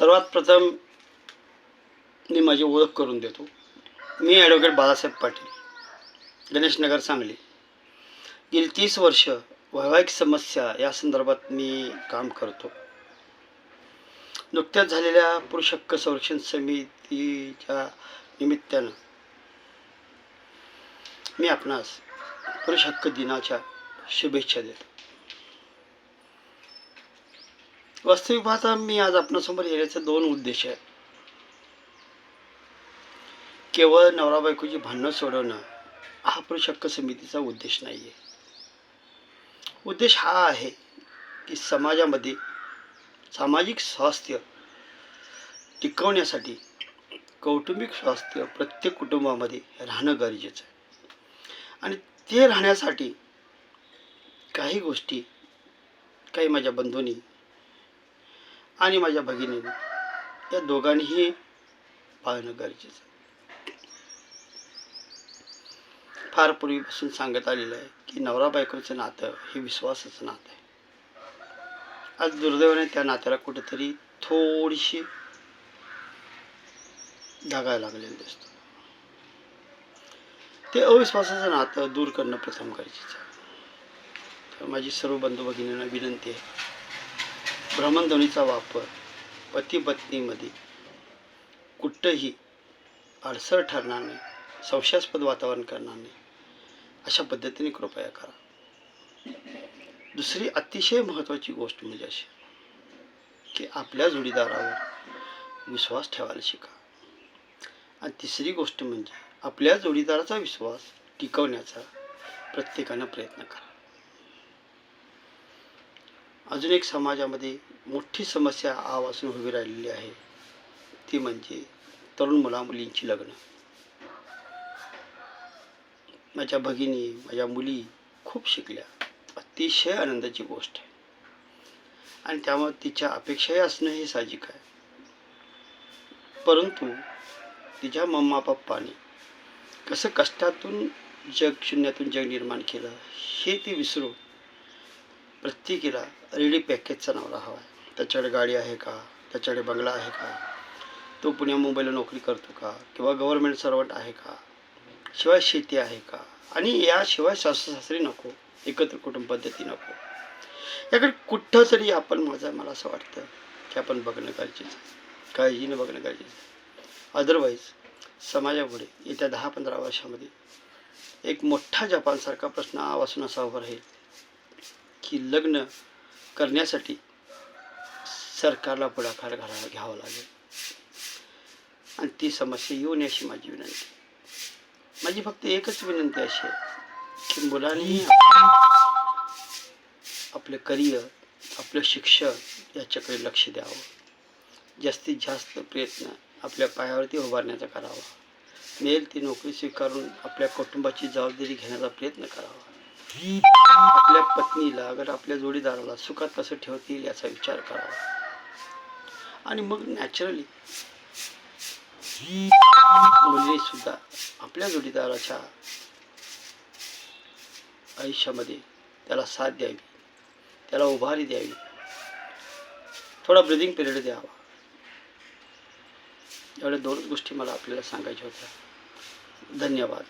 सर्वात प्रथम मी माझी ओळख करून देतो. मी ॲडव्होकेट बाळासाहेब पाटील गणेशनगर सांगली. गेली तीस वर्ष वैवाहिक समस्या या संदर्भात मी काम करतो. नुकत्याच झालेल्या पुरुष हक्क संरक्षण समितीच्या निमित्तानं मी आपणास पुरुष हक्क दिनाच्या शुभेच्छा देतो. वास्तविक पाहता मी आज आपणासमोर येण्याचे दोन उद्देश आहेत. केवळ नवरा बायकोची भांडणं सोडवणं हा पुरुष समितीचा उद्देश नाही आहे उद्देश हा आहे की समाजामध्ये सामाजिक स्वास्थ्य टिकवण्यासाठी कौटुंबिक स्वास्थ्य प्रत्येक कुटुंबामध्ये राहणं गरजेचं आहे. आणि ते राहण्यासाठी काही गोष्टी काही माझ्या बंधूंनी आणि माझ्या भगिनीने. या दोघांनीही पाळणं गरजेचं फार पूर्वीपासून सांगत आलेलं आहे की नवरा बायकोचं नातं हे विश्वासाचं नातं आहे. आज दुर्दैवाने त्या नात्याला कुठेतरी थोडीशी धागायला लागलेलं दिसतं. ते अविश्वासाचं नातं दूर करणं प्रथम गरजेचं आहे. तर माझी सर्व बंधू भगिनींना विनंती आहे भ्रमणध्वनीचा वापर पती पत्नीमध्ये कुठंही अडसर ठरणार नाही संशयास्पद वातावरण करणार नाही. अशा पद्धतीने कृपया करा. दुसरी अतिशय महत्त्वाची गोष्ट म्हणजे अशी की आपल्या जोडीदारावर विश्वास ठेवायला शिका. आणि तिसरी गोष्ट म्हणजे आपल्या जोडीदाराचा विश्वास टिकवण्याचा प्रत्येकानं प्रयत्न करा. अजून एक समाजामध्ये मोठी समस्या आवासून उभी राहिलेली आहे. ती म्हणजे तरुण मुला मुलींची लग्न. माझ्या भगिनी माझ्या मुली खूप शिकल्या. अतिशय आनंदाची गोष्ट आहे. आणि त्यामुळे तिच्या अपेक्षाही असणं हे साहजिक आहे. परंतु तिच्या मम्मा पप्पाने कसं कष्टातून जग शून्यातून जग निर्माण केलं हे ती विसरून प्रत्येकीला रेडी पॅकेजचा नवरा हवा आहे त्याच्याकडे गाडी आहे का? त्याच्याकडे बंगला आहे का? तो पुण्या मुंबईला नोकरी करतो का? किंवा गव्हर्मेंट सर्वंट आहे का? शिवाय शेती आहे का? आणि याशिवाय सासू सासरी नको एकत्र कुटुंब पद्धती नको. याकडे कुठं तरी आपण माझं मला असं वाटतं की आपण बघणं गरजेचं आहे. काळजीनं बघणं गरजेचं आहे. अदरवाईज समाजापुढे येत्या दहा पंधरा वर्षामध्ये एक मोठा जपानसारखा प्रश्न आवासून असा उभा राहील. की लग्न करण्यासाठी सरकारला पुढाकार घाला घ्यावा लागेल. आणि ती समस्या येऊ नये अशी माझी विनंती. माझी फक्त एकच विनंती अशी आहे की मुलांनी आपलं करिअर आपलं शिक्षण याच्याकडे लक्ष द्यावं. जास्तीत जास्त प्रयत्न आपल्या पायावरती उभारण्याचा करावा. मिळेल ती नोकरी स्वीकारून आपल्या कुटुंबाची जबाबदारी घेण्याचा प्रयत्न करावा. आपल्या पत्नीला अगर आपल्या जोडीदाराला सुखात कसं ठेवता येईल याचा विचार करावा. आणि मग नॅचरली मुली सुद्धा आपल्या जोडीदाराच्या आयुष्यामध्ये त्याला साथ द्यावी. त्याला उभारी द्यावी. थोडा ब्रिदिंग पिरियड द्यावा. एवढ्या दोनच गोष्टी मला आपल्याला सांगायच्या होत्या. धन्यवाद.